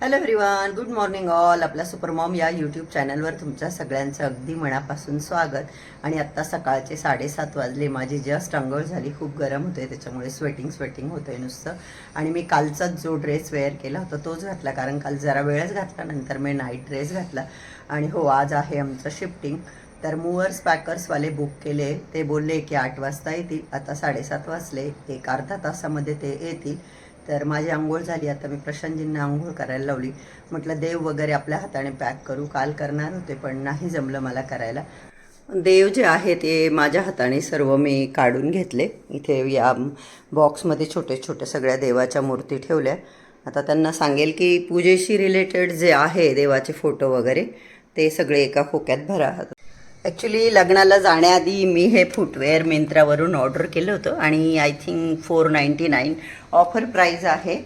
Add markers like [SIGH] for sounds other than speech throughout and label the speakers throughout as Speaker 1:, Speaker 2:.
Speaker 1: Hello everyone good morning all आपल्या supermom या YouTube चॅनलवर तुमच्या सगळ्यांचं अगदी मनापासून स्वागत. आणि आत्ता सकाळचे साडेसात वाजले. माझी जस्ट आंघोळ झाली. खूप गरम होते त्याच्यामुळे स्वेटिंग स्वेटिंग होतंय नुसतं. आणि मी कालचाच जो ड्रेस वेअर केला होता तोच घातला. कारण काल जरा वेळच घातला नंतर मी नाईट ड्रेस घातला. आणि हो आज आहे आमचं शिफ्टिंग तर मूवर्स पॅकर्सवाले बुक केले. ते बोलले की आठ वाजता येतील. आता साडेसात वाजले. एक अर्धा तासामध्ये ते येतील. तर माझी आंघोळ झाली. आता मी प्रशांतजींना आंघोळ करायला लावली. म्हटलं देव वगैरे आपल्या हाताने पॅक करू. काल करणार होते पण नाही जमलं मला करायला. देव जे आहे ते माझ्या हाताने सर्व मी काढून घेतले. इथे या बॉक्समध्ये छोटे छोटे सगळ्या देवाच्या मूर्ती ठेवल्या. आता त्यांना सांगेल की पूजेशी रिलेटेड जे आहे देवाचे फोटो वगैरे ते सगळे एका खोक्यात भरा. ॲक्च्युली लग्नाला जाण्याआधी मी हे फुटवेअर मिंत्रावरून ऑर्डर केलं होतं आणि I think four ninety nine offer price आहे.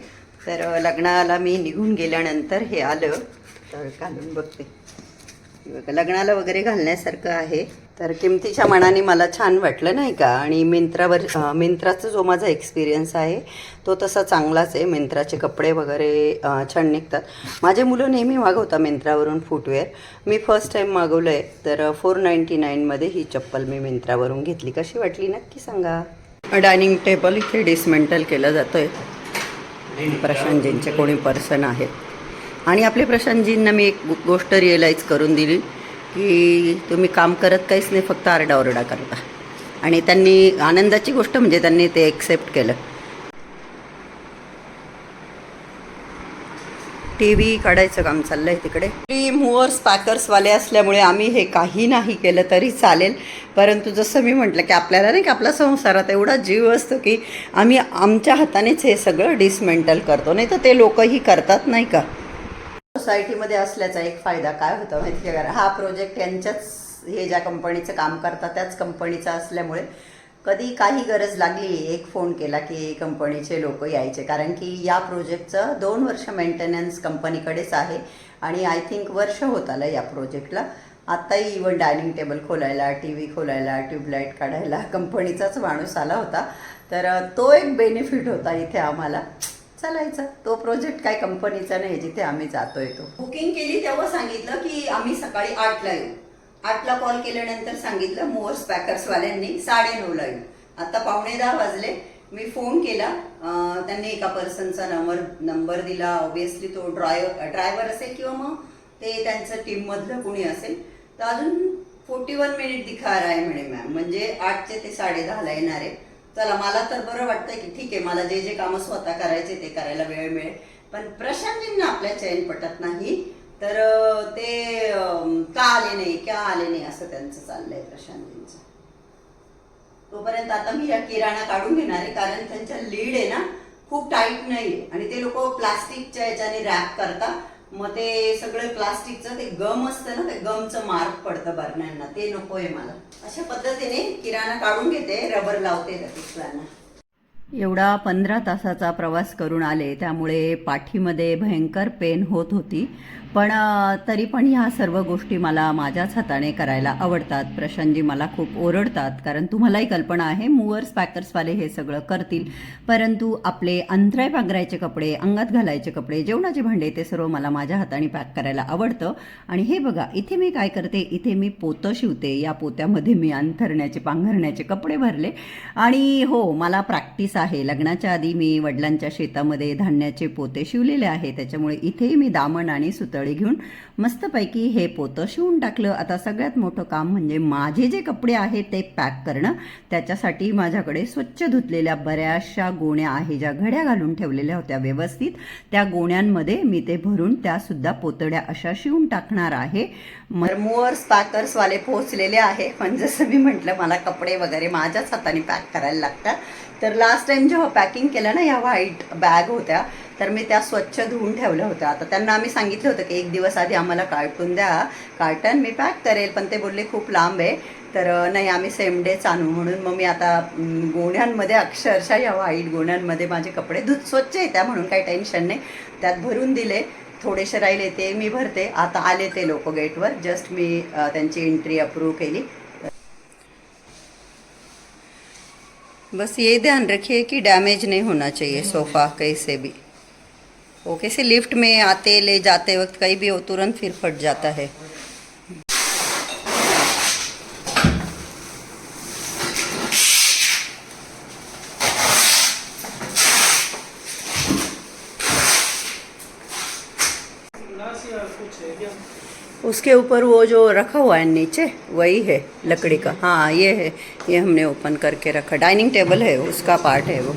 Speaker 1: तर लग्नाला मी निघून गेल्यानंतर हे आलं. तर घालून बघते. लग्नाला वगैरे घालण्यासारखं आहे. तर किमतीच्या मनाने मला छान वाटलं नाही का? आणि मिंत्रावर मिंत्राचा जो माझा एक्सपिरियन्स आहे तो तसा चांगलाच आहे. मिंत्राचे कपडे वगैरे छान निघतात. माझे मुलं नेहमी मागवतात मिंत्रावरून फुटवेअर मी फर्स्ट टाईम मागवलं आहे तर फोर नाईंटी नाईनमध्ये ही चप्पल मी मिंत्रावरून घेतली. कशी वाटली? नक्की सांगा. डायनिंग टेबल इथे डिसमेंटल केलं जातं आहे प्रशांतजींचे कोणी पर्सन आहेत. आणि आपले प्रशांतजींना मी एक गोष्ट रिअलाईज करून दिली की तुम्ही काम करत काहीच नाही फक्त आरडाओरडा करता. आणि त्यांनी आनंदाची गोष्ट म्हणजे त्यांनी ते एक्सेप्ट केलं. टी व्ही काढायचं काम चाललंय तिकडे. मुवर्स पॅकर्सवाले असल्यामुळे आम्ही हे काही नाही केलं तरी चालेल. परंतु जसं मी म्हटलं की आपल्याला नाही की आपला संसारात एवढा जीव असतो की आम्ही आमच्या हातानेच हे सगळं डिसमेंटल करतो. नाही तर ते लोकही करतात नाही का? सोसायटीमध्ये असल्याचा एक फायदा काय होता माहिती आहे का? हा प्रोजेक्ट यांच्याच हे ज्या कंपनीचं काम करतात त्याच कंपनीचा असल्यामुळे कधी काही गरज लागली एक फोन केला की कंपनीचे लोक यायचे. कारण की या प्रोजेक्टचं दोन वर्ष मेंटेनन्स कंपनीकडेच आहे आणि आय थिंक वर्ष होत आलं या प्रोजेक्टला आत्ताही इवन डायनिंग टेबल खोलायला टी व्ही खोलायला ट्यूबलाईट काढायला कंपनीचाच माणूस आला होता. तर तो एक बेनिफिट होता इथे आम्हाला. चालायचं. तो प्रोजेक्ट काय कंपनीचा नाही जिथे आम्ही जातोय तो. बुकिंग केली तेव्हा सांगितलं की आम्ही सकाळी आठला येऊ. आठला कॉल केल्यानंतर सांगितलं मोअर्स पॅकर्सवाल्यांनी साडेनऊला येऊ. आता पावणे दहा वाजले. मी फोन केला. त्यांनी एका पर्सनचा नंबर नंबर दिला. ऑब्विसली तो ड्राय ड्रायव्हर असेल किंवा मग ते त्यांचं टीममधलं कुणी असेल. तर अजून फोर्टी वन मिनिट दिखा आहे म्हणे मॅम म्हणजे आठचे ते साडे दहाला येणार आहे. चला मला तर बरं वाटतंय की ठीक आहे मला जे जे कामं स्वतः करायचे ते करायला वेळ मिळेल. पण प्रशांतजींना आपल्या चैन पटत नाही. तर ते का आले नाही का आले नाही असं त्यांचं चाललंय प्रशांतजींचं. तोपर्यंत आता मी या किराणा काढून घेणार आहे कारण त्यांच्या लीड आहे ना खूप टाईट नाही आणि ते लोक प्लास्टिकच्या याच्याने रॅप करतात. मग ते सगळं प्लास्टिकचं ते गम असतं ना ते गमचं मार्क पडतं बरण्यांना. ते नकोय मला. अशा पद्धतीने किराणा काढून घेते रबर लावते त्या पिशव्यांना एवढा पंधरा तासाचा प्रवास करून आले त्यामुळे पाठीमध्ये भयंकर पेन होत होती. पण तरी पण ह्या सर्व गोष्टी मला माझ्याच हाताने करायला आवडतात. प्रशांतजी मला खूप ओरडतात कारण तुम्हालाही कल्पना आहे मूवर्स पॅकर्सवाले हे सगळं करतील. परंतु आपले अंतराय पांघरायचे कपडे अंगात घालायचे कपडे जेवणाचे भांडे ते सर्व मला माझ्या हाताने पॅक करायला आवडतं. आणि हे बघा इथे मी काय करते इथे मी पोतं शिवते. या पोत्यामध्ये मी अंथरण्याचे पांघरण्याचे कपडे भरले. आणि हो मला प्रॅक्टिस आहे. लग्नाच्या आधी मी वडिलांच्या शेतामध्ये धान्याचे पोते शिवलेले आहे. त्याच्यामुळे इथेही मी दामण आणि सुतळी घेऊन मस्तपैकी हे पोतं शिवून टाकलं. आता सगळ्यात मोठं काम म्हणजे माझे जे कपडे आहेत ते पॅक करणं. त्याच्यासाठी माझ्याकडे स्वच्छ धुतलेल्या बऱ्याचशा गोण्या आहे ज्या घड्या घालून ठेवलेल्या होत्या व्यवस्थित. त्या गोण्यांमध्ये मी ते भरून त्यासुद्धा पोतड्या अशा शिवून टाकणार आहे. मूवर्स पॅकर्सवाले पोहोचलेले आहे. पण जसं मी म्हटलं मला कपडे वगैरे माझ्याच हाताने पॅक करायला लागतात. तर लास्ट टाइम जेव्हा पॅकिंग केलं ना या व्हाईट बॅग होत्या तर मी त्या स्वच्छ धुवून ठेवल्या होत्या. आता त्यांना आम्ही सांगितलं होतं की एक दिवस आधी आम्हाला कार्टून द्या. कार्टन मी पॅक करेल पण ते बोलले खूप लांब आहे. तर नाही आम्ही सेम डेच आणू म्हणून मग मी आता गोण्यांमध्ये अक्षरशः या व्हाईट गोण्यांमध्ये माझे कपडे धुत स्वच्छ आहे त्या म्हणून काही टेन्शन नाही. त्यात भरून दिले. थोडेसे राहिले ते मी भरते. आता आले ते लोक गेटवर जस्ट मी त्यांची एंट्री अप्रूव्ह केली. बस ये ध्यान रखिए कि डैमेज नहीं होना चाहिए सोफ़ा कहीं से भी। वो कैसे लिफ्ट में आते ले जाते वक्त कहीं भी हो तुरंत फिर फट जाता है। उसके ऊपर वो जो रखा हुआ है नीचे वही है लकड़ी का। हाँ ये है ये हमने ओपन करके रखा। डाइनिंग टेबल है उसका पार्ट है वो।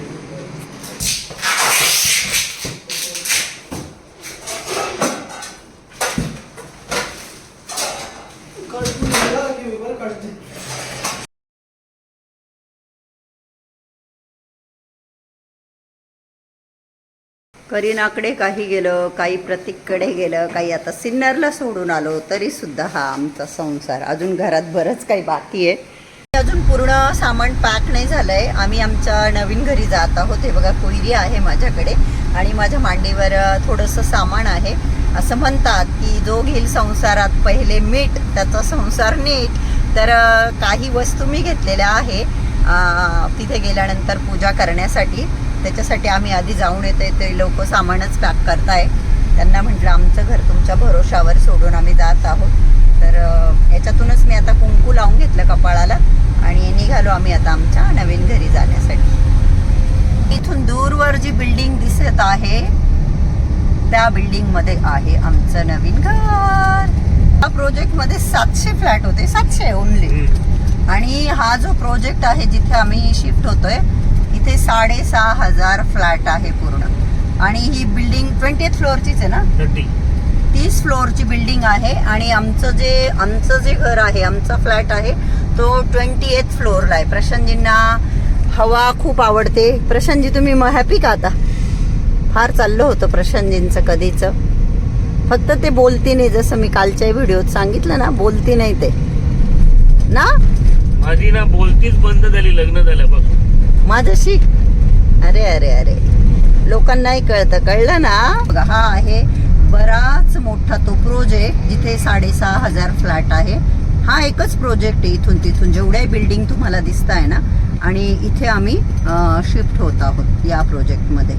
Speaker 1: करीनाकडे काही गेलं काही प्रतीककडे गेलं काही आता सिन्नरला सोडून आलो तरी सुद्धा हा आमचा संसार. अजून घरात बरंच काही बाकी आहे. अजून पूर्ण सामान पॅक नाही झालंय. आम्ही आमच्या नवीन घरी जात आहोत. हे बघा कोयरी आहे माझ्याकडे आणि माझ्या मांडीवर थोडंसं सामान आहे. असं म्हणतात की जो घेईल संसारात पहिले मीठ त्याचा संसार नीट. तर काही वस्तू मी घेतलेल्या आहे. तिथे गेल्यानंतर पूजा करण्यासाठी. त्याच्यासाठी आम्ही आधी जाऊन येते ते लोक सामानच पॅक करताय. त्यांना म्हटलं आमचं घर तुमच्या भरोशावर सोडून आम्ही जात आहोत. तर याच्यातूनच मी आता कुंकू लावून घेतलं कपाळाला आणि निघालो आम्ही आता आमच्या नवीन घरी जाण्यासाठी. इथून दूरवर जी बिल्डिंग दिसत आहे त्या बिल्डिंगमध्ये आहे आमचं नवीन घर. या प्रोजेक्टमध्ये सातशे फ्लॅट होते सातशे ओनली आणि हा जो प्रोजेक्ट आहे जिथे आम्ही शिफ्ट होतोय इथे साडेसहा हजार फ्लॅट आहे पूर्ण. आणि ही बिल्डिंग ट्वेंटी फ्लोअरचीच आहे ना?
Speaker 2: थर्टी.
Speaker 1: तीस फ्लोअरची बिल्डिंग आहे आणि आमचं जे आमचं जे घर आहे आमचा फ्लॅट आहे तो ट्वेंटी एथ फ्लोअरला आहे. प्रशांतजींना हवा खूप आवडते. प्रशांतजी तुम्ही मग हॅपी का आता? फार चाललं होतं प्रशांतजींचं कधीचं. फक्त ते बोलती नाही जसं मी कालच्या व्हिडिओत सांगितलं ना बोलती नाही ते. ना?
Speaker 2: माझी ना बोलतीच बंद झाली लग्न झाल्यापासून.
Speaker 1: माझ्याशी? अरे अरे अरे. लोकांनाही कळतं कळलं ना? बघा हा आहे बराच मोठा तो प्रोजेक्ट जिथे साडेसहा हजार फ्लॅट आहे. हा एकच प्रोजेक्ट आहे इथून तिथून. जेवढ्या बिल्डिंग तुम्हाला दिसत आहे ना? आणि इथे आम्ही शिफ्ट होत आहोत या प्रोजेक्टमध्ये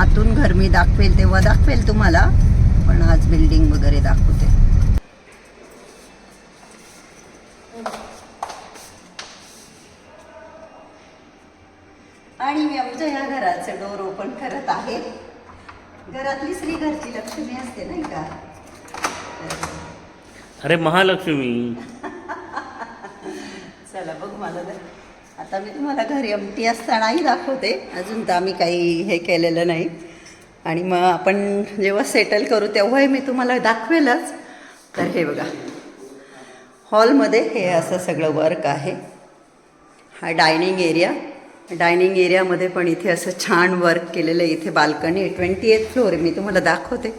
Speaker 1: आतून घर मी दाखवेल तेव्हा दाखवेल तुम्हाला. पण आज बिल्डिंग वगैरे दाखवू आणि मी आमच्या या घराचं डोर ओपन करत आहे घरातली श्री घरची लक्ष्मी असते नाही का?
Speaker 2: अरे महालक्ष्मी.
Speaker 1: चला बघ मला तर आता मी तुम्हाला घरी एमटी असतानाही दाखवते. अजून तर आम्ही काही हे केलेलं नाही. आणि मग आपण जेव्हा सेटल करू तेव्हाही मी तुम्हाला दाखवेलच. तर हे बघा. हॉलमध्ये हे असं सगळं वर्क आहे. हा डायनिंग एरिया डायनिंग एरियामध्ये पण इथे असं छान वर्क केलेलं आहे इथे बाल्कनी ट्वेंटी एथ फ्लोअर मी तुम्हाला दाखवते.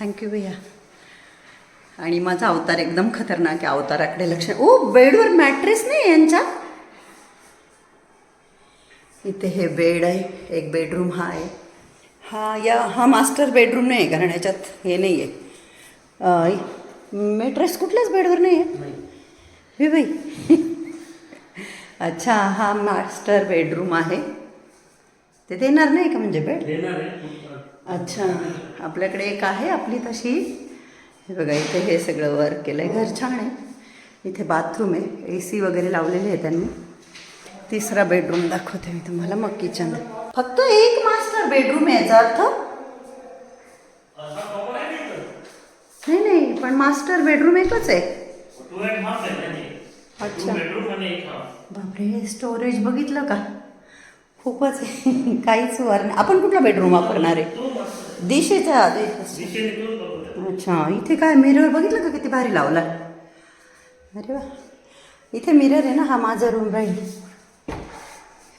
Speaker 1: थँक्यू भैया. आणि माझा अवतार एकदम खतरनाक आहे. अवताराकडे लक्ष. ओ बेडवर मॅट्रेस नाही यांच्या इथे हे बेड आहे. एक बेडरूम हा आहे. हा या हा मास्टर बेडरूम नाही आहे कारण याच्यात हे नाही आहे. मॅट्रेस कुठल्याच बेडवर नाही आहे? हे बाई. अच्छा हा मास्टर बेडरूम आहे. ते देणार नाही का म्हणजे बेड अच्छा आपल्याकडे एक आहे आपली तशी. हे बघा इथे हे सगळं वर्क केलं आहे घर छान आहे. इथे बाथरूम आहे. ए सी वगैरे लावलेले आहे त्यांनी. तिसरा बेडरूम दाखवते मी तुम्हाला मग किचन फक्त एक मास्टर बेडरूम आहे याचा अर्थ. नाही नाही पण मास्टर बेडरूम एकच आहे. अच्छा. बापरे स्टोरेज बघितलं का? खूपच आहे [LAUGHS] काहीच वार नाही आपण कुठला बेडरूम वापरणार आहे? दिशेचा अच्छा इथे काय मिरर बघितलं का किती भारी लावला अरे वा. इथे मिरर आहे ना हा माझा रूम राहील.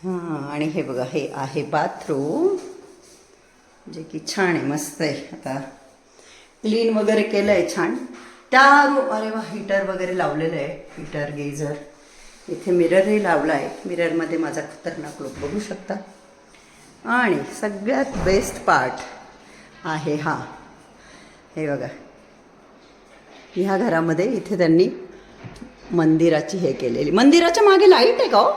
Speaker 1: हां आणि हे बघा हे आहे बाथरूम जे की छान आहे मस्त आहे. आता क्लीन वगैरे केलं आहे छान. त्या रूम अरे वा हीटर वगैरे लावलेलं आहे हीटर गेझर इथे मिररही लावला आहे. मिररमध्ये माझा खतरनाक लुक बघू शकता. आणि सगळ्यात बेस्ट पार्ट आहे हा. हे बघा. ह्या घरामध्ये इथे त्यांनी मंदिराची हे केलेली. मंदिराच्या मागे लाइट आहे का हो?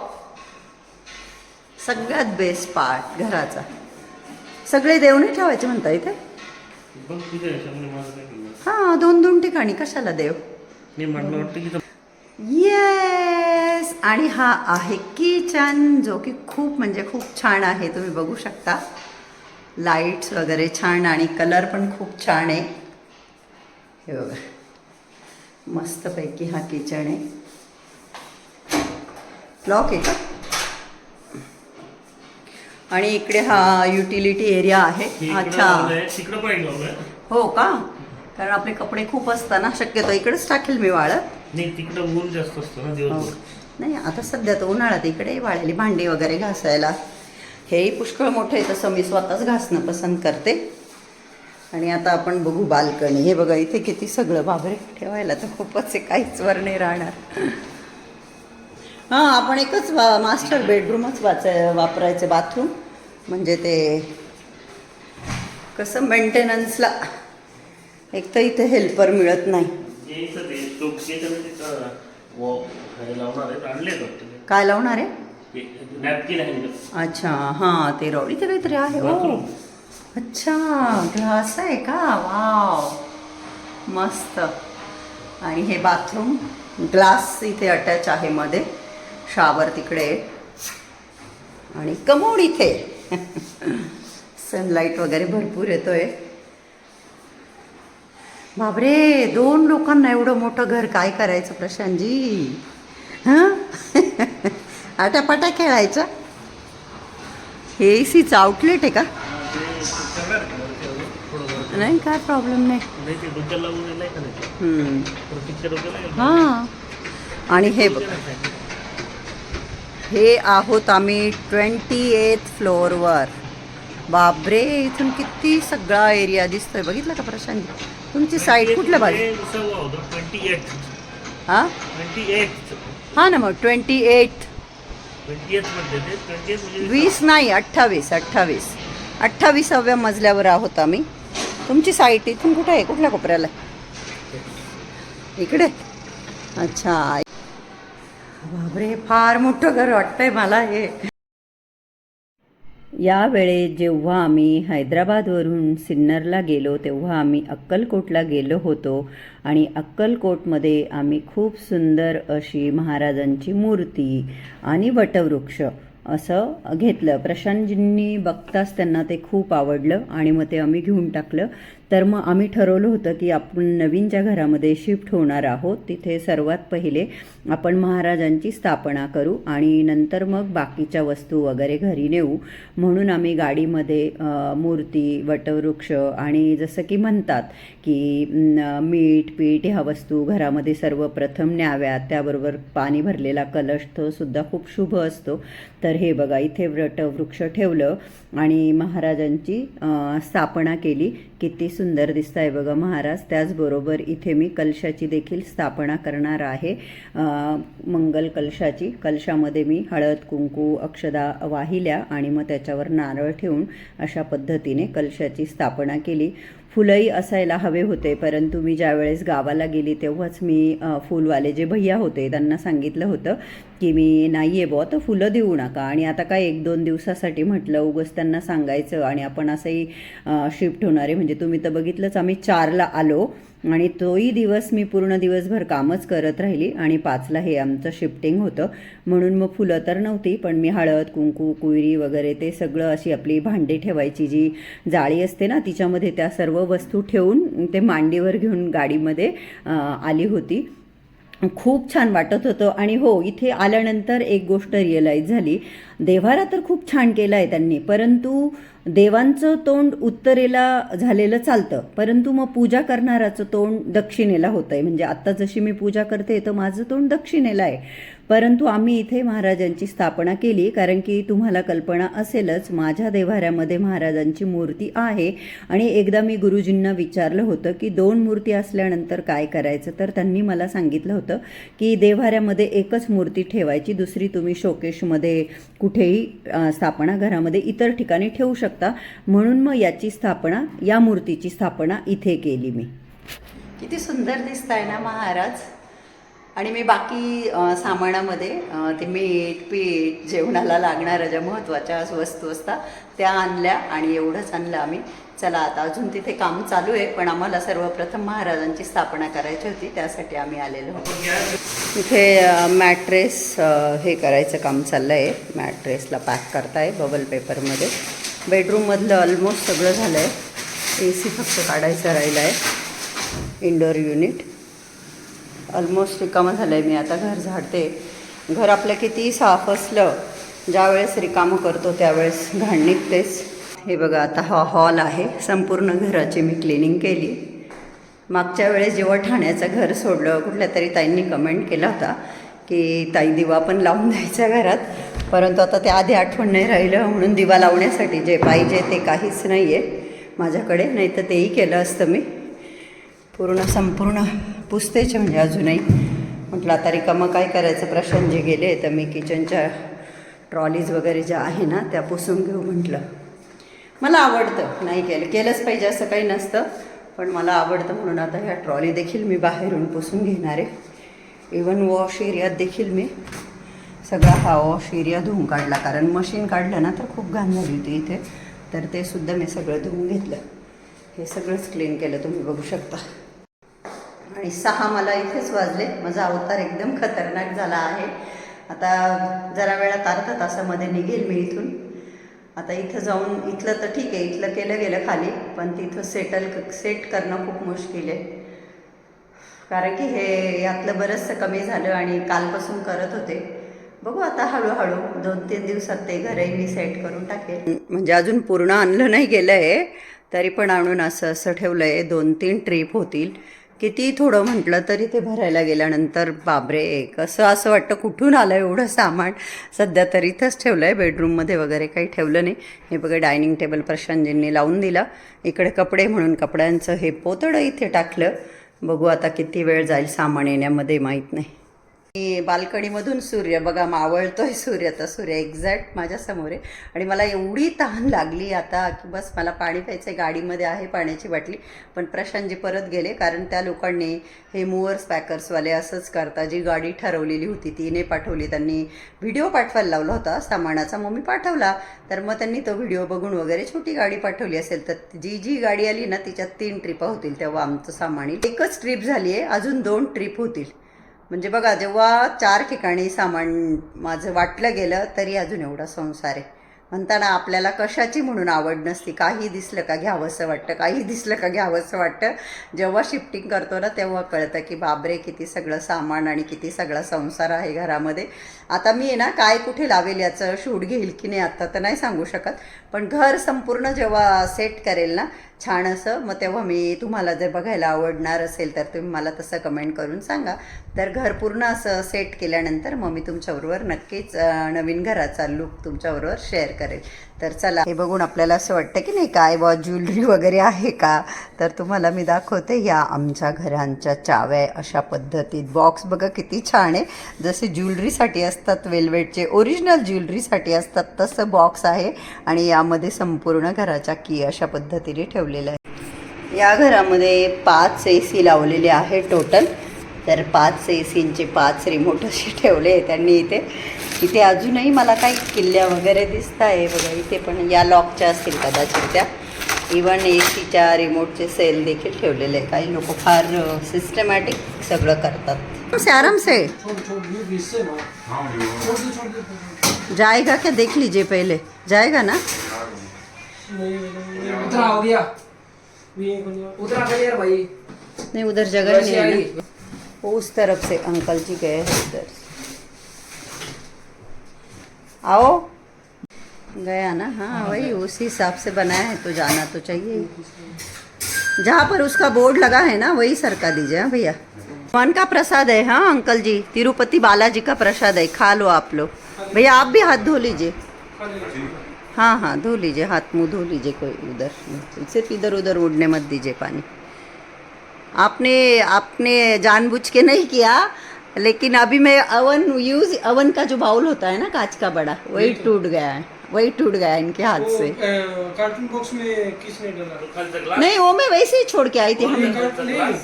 Speaker 1: सगळ्यात बेस्ट पार्ट घराचा. सगळे देवणी ठेवायचे म्हणता इथे? हां दोन दोन ठिकाणी. कशाला देव?
Speaker 2: मी मला वाटतं की
Speaker 1: येस आणि हा आहे किचन जो की खूप म्हणजे खूप छान आहे. तुम्ही बघू शकता. लाईट्स वगैरे छान आणि कलर पण खूप छान आहे. हे बघा. मस्तपैकी हा किचन आहे. लॉक आहे का? आणि इकडे हा युटिलिटी एरिया आहे. अच्छा. हो का? कारण आपले कपडे खूप असताना शक्यतो इकडेच टाकेल मी वाळत.
Speaker 2: नाही तिकडं ऊन जास्त असतं ना
Speaker 1: हो.
Speaker 2: दिवसभर
Speaker 1: नाही आता सध्या तर उन्हाळ्यात इकडे वाळलेली भांडी वगैरे घासायला. हेही पुष्कळ मोठं आहे तसं मी स्वतःच घासणं पसंत करते. आणि आता आपण बघू बाल्कनी. हे बघा इथे किती सगळं बाबरे ठेवायला तर खूपच आहे काहीच वर नाही राहणार. हां आपण एकच वा मास्टर बेडरूमच वाचाय वापरायचे बाथरूम. म्हणजे ते कसं मेंटेनन्सला एक तर इथे हेल्पर मिळत नाही.
Speaker 2: जे इथं ते टोपके तर तिथं व लावणार आहेत आणले वाटतं.
Speaker 1: काय लावणार आहे? अच्छा हां ते रॉ इथे काहीतरी आहे. अच्छा ग्लास आहे का? वाव. मस्त. आणि हे बाथरूम ग्लास इथे अटॅच आहे मध्ये. शावर तिकडे. आणि कमोड इथे. [LAUGHS] सनलाईट वगैरे भरपूर येतोय. बापरे दोन लोकांना एवढं मोठं घर काय करायचं प्रशांतजी? हां? [LAUGHS] आटापाटा खेळायचा? हे ए सीचं आउटलेट आहे का? नाही काय प्रॉब्लेम नाही. हां. आणि हे बघ. हे आहोत आम्ही ट्वेंटी एथ फ्लोअरवर. बापरे इथून किती सगळा एरिया दिसतोय. बघितलं का प्रशांत तुमची साईड कुठल्या बाजू
Speaker 2: ट्वेंटी एट
Speaker 1: हां?
Speaker 2: ट्वेंटी एट
Speaker 1: हां ना मग ट्वेंटी एट
Speaker 2: ट्वेंटी एट म्हणजे
Speaker 1: वीस नाही अठ्ठावीस अठ्ठावीस. अठ्ठावीसाव्या मजल्यावर आहोत आम्ही. तुमची साईट इथून कुठे आहे? कुठल्या कोपऱ्याला इकडे. अच्छा. बापरे फार मोठं घर वाटतंय मला हे. यावेळेस जेव्हा आम्ही हैदराबादवरून सिन्नरला गेलो तेव्हा आम्ही अक्कलकोटला गेलो होतो. आणि अक्कलकोटमध्ये आम्ही खूप सुंदर अशी महाराजांची मूर्ती आणि वटवृक्ष असं घेतलं. प्रशांतजींनी बघताच त्यांना ते खूप आवडलं आणि मग ते आम्ही घेऊन टाकलं. तर मग आम्ही ठरवलं होतं की आपण नवीन ज्या घरामध्ये शिफ्ट होणार आहोत. तिथे सर्वात पहिले आपण महाराजांची स्थापना करू आणि नंतर मग बाकीच्या वस्तू वगैरे घरी नेऊ. म्हणून आम्ही गाडीमध्ये मूर्ती वटवृक्ष आणि जसं की म्हणतात की मीठ पीठ ह्या वस्तू घरामध्ये सर्वप्रथम न्याव्यात. त्याबरोबर पाणी भरलेला कलश तो सुद्धा खूप शुभ असतो. तर हे बघा इथे वटवृक्ष ठेवलं आणि महाराजांची स्थापना केली. किती सुंदर दिसत आहे बघा महाराज. त्याचबरोबर इथे मी कलशाची देखील स्थापना करणार आहे. मंगल कलशाची. कलशामध्ये मी हळद कुंकू अक्षदा वाहिल्या आणि मग त्याच्यावर नारळ ठेवून अशा पद्धतीने कलशाची स्थापना केली. फुलंही असायला हवे होते परंतु मी ज्यावेळेस गावाला गेली तेव्हाच मी फुलवाले जे भैया होते त्यांना सांगितलं होतं की मी नाही आहे बुवा तर फुलं देऊ नका. आणि आता काय एक दोन दिवसासाठी म्हटलं उगस त्यांना सांगायचं आणि आपण असंही शिफ्ट होणार आहे. म्हणजे तुम्ही तर बघितलंच आम्ही चारला आलो. आणि तोही दिवस मी पूर्ण दिवसभर कामच करत राहिली आणि पाचला हे आमचं शिफ्टिंग होतं. म्हणून मग फुलं तर नव्हती पण मी हळद कुंकू कुयरी वगैरे ते सगळं अशी आपली भांडी ठेवायची जी जाळी असते ना तिच्यामध्ये त्या सर्व वस्तू ठेवून ते मांडीवर घेऊन गाडीमध्ये आली होती. खूप छान वाटत होतं आणि हो इथे आल्यानंतर एक गोष्ट रिअलाईज झाली. देव्हारा तर खूप छान केला आहे त्यांनी परंतु देवांचं तोंड उत्तरेला झालेलं चालतं परंतु मग पूजा करणाराचं तोंड दक्षिणेला होतं आहे म्हणजे आत्ता जशी मी पूजा करते तर माझं तोंड दक्षिणेला आहे. परंतु आम्ही इथे महाराजांची स्थापना केली कारण की तुम्हाला कल्पना असेलच माझ्या देव्हाऱ्यामध्ये महाराजांची मूर्ती आहे. आणि एकदा मी गुरुजींना विचारलं होतं की दोन मूर्ती असल्यानंतर काय करायचं तर त्यांनी मला सांगितलं होतं की देव्हाऱ्यामध्ये एकच मूर्ती ठेवायची दुसरी तुम्ही शोकेशमध्ये कुठेही स्थापना घरामध्ये इतर ठिकाणी ठेवू शकता. म्हणून मग याची स्थापना या मूर्तीची स्थापना इथे केली मी. किती सुंदर दिसत आहे ना महाराज. आणि मी बाकी सामानामध्ये ते मीठ पीठ जेवणाला लागणाऱ्या ज्या महत्त्वाच्या वस्तू असतात त्या आणल्या आणि एवढंच आणलं आम्ही. चला आता अजून तिथे काम चालू आहे पण आम्हाला सर्वप्रथम महाराजांची स्थापना करायची होती त्यासाठी आम्ही आलेलो तिथे इथे मॅट्रेस हे करायचं काम चाललं आहे मॅट्रेसला पॅक करताय बबल पेपरमध्ये. बेडरूममधलं ऑलमोस्ट सगळं झालं आहे ए सी फक्त काढायचं राहिलं आहे इंडोर युनिट ऑलमोस्ट रिकामं झालं आहे मी. आता घर झाडते. घर आपलं किती साफ असलं ज्यावेळेस रिकामं करतो त्यावेळेस घाण निघतेच. हे बघा आता हा हॉल आहे. संपूर्ण घराची मी क्लिनिंग केली. मागच्या वेळेस जेव्हा ठाण्याचं घर सोडलं कुठल्या तरी ताईंनी कमेंट केला होता की ताई दिवा पण लावून द्यायचा घरात. परंतु आता ते आधी आठवण नाही राहिलं. म्हणून दिवा लावण्यासाठी जे पाहिजे ते काहीच नाही आहे माझ्याकडे. नाही तर तेही केलं असतं मी. पूर्ण संपूर्ण पुसतेच म्हणजे अजूनही. म्हटलं आता रिकामं काय करायचं? प्रशांत जे गेले तर मी किचनच्या ट्रॉलीज वगैरे ज्या आहे ना त्या पुसून घेऊ म्हटलं. मला आवडतं. नाही केलं. केलंच पाहिजे असं काही नसतं. पण मला आवडतं म्हणून आता ह्या ट्रॉली देखील मी बाहेरून पुसून घेणार आहे. इवन वॉश एरियात देखील मी सगळा हा वॉश एरिया धुवून काढला. कारण मशीन काढलं ना तर खूप घाण झाली होती इथे. तर ते सुद्धा मी सगळं धुवून घेतलं. हे सगळंच क्लीन केलं तुम्ही बघू शकता. आणि सहा मला इथेच वाजले. माझा अवतार एकदम खतरनाक झाला आहे. आता जरा वेळात अर्धा तासामध्ये निघेल मी इथून. आता इथं जाऊन इथलं तर ठीक आहे इथलं केलं गेलं खाली पण तिथं सेटल सेट करणं खूप मुश्किल आहे. कारण की हे यातलं बरंचसं कमी झालं आणि कालपासून करत होते. बघू आता हळूहळू दोन तीन दिवसात ते घरही मी सेट करून टाकेल. म्हणजे अजून पूर्ण आणलं नाही गेलं आहे तरी पण आणून असं असं ठेवलं आहे दोन तीन ट्रीप होतील. किती थोडं म्हटलं तरी ते भरायला गेल्यानंतर बाबरे कसं असं वाटतं कुठून आलं एवढं सामान? सध्या तर इथंच ठेवलं आहे बेडरूममध्ये वगैरे काही ठेवलं नाही. हे बघा डायनिंग टेबल प्रशांतजींनी लावून दिला. इकडे कपडे म्हणून कपड्यांचं हे पोतडं इथे टाकलं. बघू आता किती वेळ जाईल सामान येण्यामध्ये माहीत नाही. मी बाल्कनीमधून सूर्य बघा मावळतोय सूर्य तर सूर्य एक्झॅक्ट माझ्यासमोर आहे. आणि मला एवढी तहान लागली आता की बस मला पाणी प्यायचं आहे गाडीमध्ये आहे पाण्याची बाटली. पण प्रशांतजी परत गेले कारण त्या लोकांनी हे मुवर्स पॅकर्सवाले असंच करता जी गाडी ठरवलेली होती तिने पाठवली. त्यांनी व्हिडिओ पाठवायला लावला होता सामानाचा मग मी पाठवला. तर मग त्यांनी तो व्हिडिओ बघून वगैरे छोटी गाडी पाठवली असेल तर जी जी गाडी आली ना तिच्यात तीन ट्रिपा होतील. तेव्हा आमचं सामान येईल. एकच ट्रिप झाली आहे अजून दोन ट्रिप होतील. म्हणजे बघा जेव्हा चार ठिकाणी सामान माझं वाटलं गेलं तरी अजून एवढा संसार आहे. म्हणताना आपल्याला कशाची म्हणून आवड नसती? काही दिसलं का घ्यावंसं वाटतं? काही दिसलं का घ्यावंसं वाटतं? जेव्हा शिफ्टिंग करतो ना तेव्हा कळतं की बाबरे किती सगळं सामान आणि किती सगळा संसार आहे घरामध्ये. आता मी आहे ना काय कुठे लावेल याचं शूट घेईल की नाही आता तर नाही सांगू शकत. पण घर संपूर्ण जेव्हा सेट करेल ना छान असं मग तेव्हा मी तुम्हाला जर बघायला आवडणार असेल तर तुम्ही मला तसं कमेंट करून सांगा. तर घर पूर्ण असं सेट केल्यानंतर मग मी तुमच्याबरोबर नक्कीच नवीन घराचा लुक तुमच्याबरोबर शेअर करेल. तर चला हे बघून आपल्याला असं वाटतं की नाही काय बॉ ज्वेलरी वगैरे आहे का? तर तुम्हाला मी दाखवते या आमच्या घरांच्या चाव्या अशा पद्धतीत. बॉक्स बघा किती छान आहे. जसे ज्वेलरीसाठी असतात वेल्वेटचे ओरिजिनल ज्वेलरीसाठी असतात तसं बॉक्स आहे आणि यामध्ये संपूर्ण घराच्या की अशा पद्धतीने ठेवलेलं आहे या घरामध्ये पाच ए सी लावलेले आहे टोटल तर पाच ए सींचे पाच रिमोट असे ठेवले त्यांनी इथे. इथे अजूनही मला काही किल्ल्या वगैरे दिसत आहे बघा इथे पण या लॉकच्या असतील कदाचित त्या. इवन ए सीच्या रिमोटचे सेल देखील ठेवलेले आहे. काही लोक फार सिस्टमॅटिक सगळं करतात. से आराम से. जाएगा क्या? देख लीजिए पहले. जाएगा ना?
Speaker 3: उतरा हो गया. उतरा यार भाई.
Speaker 1: नहीं उधर जगह नहीं है। वो उस तरफ़ से अंकल जी गए हैं उधर आओ। गया ना? हाँ वही उसी हिसाब से बनाया है तो जाना तो चाहिए। ही। जहाँ पर उसका बोर्ड लगा है ना वही सरका दीजिए हाँ भैया। भगवान का प्रसाद है हाँ अंकल जी? तिरुपति बालाजी का प्रसाद है खा लो आप लोग। भैया आप भी हाथ धो लीजिए। हाँ हाँ धो लीजिए हाथ मुँह धो लीजिए कोई उधर। सिर्फ़ इधर उधर उड़ने मत दीजिए पानी। आपने आपने जानबूझ के नहीं किया लेकिन अभी मैं अवन यूज़ अवन का जो बाउल होता है ना कांच का बड़ा वही टूट गया है वही टूट गया है इनके हाथ से।
Speaker 3: कार्टून बॉक्स में किसने डाला?
Speaker 1: नहीं वो मैं वैसे ही छोड़ के आई थी हमें।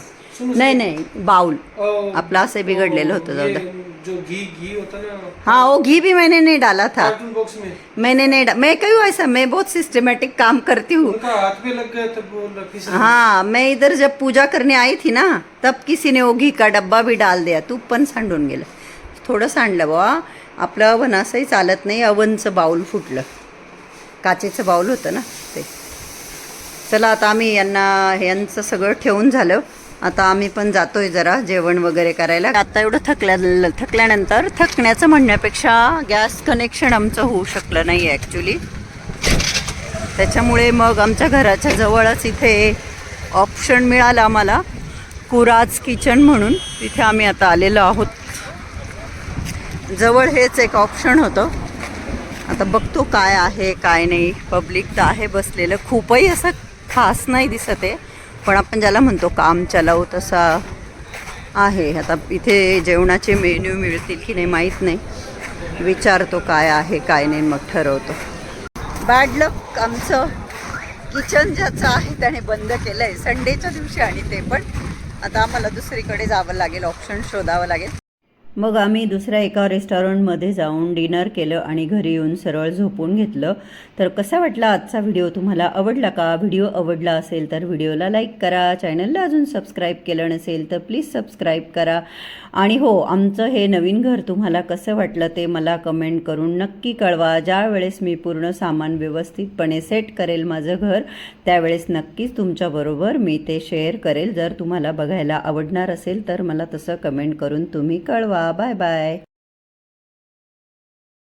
Speaker 3: नहीं
Speaker 1: नहीं बाउल।
Speaker 3: अपला
Speaker 1: अपना से बिगड़ ले
Speaker 3: लो
Speaker 1: जाऊ
Speaker 3: ये
Speaker 1: दे.
Speaker 3: जो घी घी होता ना
Speaker 1: हाँ वो घी भी मैंने नहीं डाला था।
Speaker 3: कार्टून बॉक्स में।
Speaker 1: मैंने नहीं डा... मैं क्यों ऐसा? मैं बहुत सिस्टमेटिक काम करती हूँ।
Speaker 3: उनका हाथ पे लग गया तब वो लकी से।
Speaker 1: हाँ मैं इधर जब पूजा करने आई थी ना तब किसी ने वो घी का डब्बा भी डाल दिया। तूप पण सांडून गेलं। थोडं सांडलं बुवा। आपलं अवन असंही चालत नाही अवनचं बाऊल फुटलं. काचेचं बाऊल होतं ना ते. चला आता आम्ही यांना यांचं सगळं ठेवून झालं. आता आम्ही पण जातोय जरा जेवण वगैरे करायला. आता एवढं थकल्या थकल्यानंतर थकण्याचं म्हणण्यापेक्षा गॅस कनेक्शन आमचं होऊ शकलं नाही ॲक्च्युली त्याच्यामुळे मग आमच्या घराच्या जवळच इथे ऑप्शन मिळालं आम्हाला. कुराज किचन म्हणून. तिथे आम्ही आता आलेलो आहोत. जवळ हेच एक ऑप्शन होतं. आता बघतो काय आहे काय नाही. पब्लिक तर आहे बसलेलं. खूपही असं खास नाही दिसत आहे. पण आपण ज्याला म्हणतो काम चलाव तसा आहे. आता इथे जेवणाचे मेन्यू मिळतील की नाही माहीत नाही. विचारतो काय आहे काय नाही मग ठरवतो. बॅड लक आमचं किचन ज्याचं आहे त्याने बंद केलं आहे संडेच्या दिवशी आणि ते पण. आता आम्हाला दुसरीकडे जावं लागेल ऑप्शन शोधावं लागेल. मग आम्ही दुसऱ्या एका रेस्टॉरंटमध्ये जाऊन डिनर केलं आणि घरी येऊन सरळ झोपून घेतलं. तर कसा वाटला आजचा व्हिडिओ? तुम्हाला आवडला का? व्हिडिओ आवडला असेल तर व्हिडिओला लाईक करा. चॅनलला अजून सबस्क्राईब केलं नसेल तर प्लीज सबस्क्राईब करा. आणि हो आमचं हे नवीन घर तुम्हाला कसं वाटलं ते मला कमेंट करून नक्की कळवा. ज्या वेळेस मी पूर्ण सामान व्यवस्थितपणे सेट करेल माझं घर त्यावेळेस नक्कीच तुमच्याबरोबर मी ते शेअर करेल. जर तुम्हाला बघायला आवडणार असेल तर मला तसं कमेंट करून तुम्ही कळवा. Bye bye.